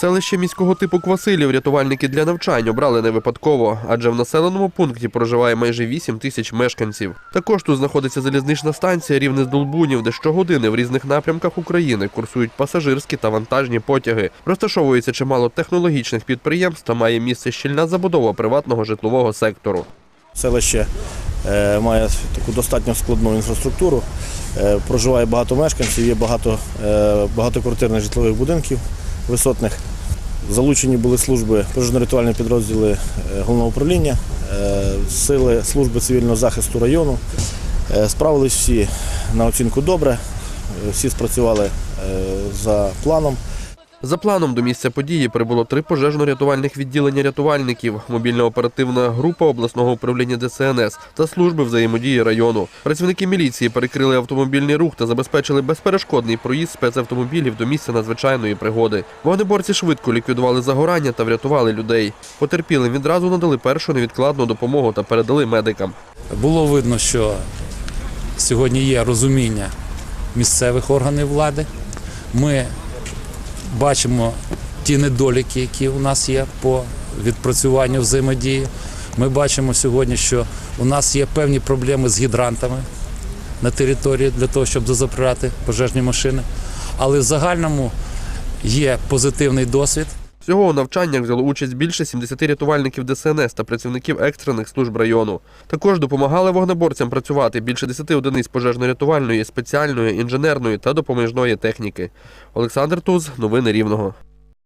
Селище міського типу Квасилів рятувальники для навчань обрали не випадково, адже в населеному пункті проживає майже 8 тисяч мешканців. Також тут знаходиться залізнична станція рівне з Долбунів, де щогодини в різних напрямках України курсують пасажирські та вантажні потяги. Розташовується чимало технологічних підприємств та має місце щільна забудова приватного житлового сектору. Селище е, має таку достатньо складну інфраструктуру. Е, Проживає багато мешканців, є багато е, багатоквартирних житлових будинків висотних. Залучені були служби пожежно-рятувальні підрозділи е, головного управління, е, сили служби цивільного захисту району. Е, Справились всі на оцінку добре, всі спрацювали за планом. За планом до місця події прибуло три пожежно-рятувальних відділення рятувальників, мобільна оперативна група обласного управління ДСНС та служби взаємодії району. Працівники міліції перекрили автомобільний рух та забезпечили безперешкодний проїзд спецавтомобілів до місця надзвичайної пригоди. Вогнеборці швидко ліквідували загорання та врятували людей. Потерпілим відразу надали першу невідкладну допомогу та передали медикам. Було видно, що сьогодні є розуміння місцевих органів влади. Ми бачимо ті недоліки, які у нас є по відпрацюванню взаємодії. Ми бачимо сьогодні, що у нас є певні проблеми з гідрантами на території для того, щоб дозаправляти пожежні машини. Але в загальному є позитивний досвід. Всього у навчаннях взяло участь більше 70 рятувальників ДСНС та працівників екстрених служб району. Також допомагали вогнеборцям працювати більше 10 одиниць пожежно-рятувальної, спеціальної, інженерної та допоміжної техніки. Олександр Туз, новини Рівного.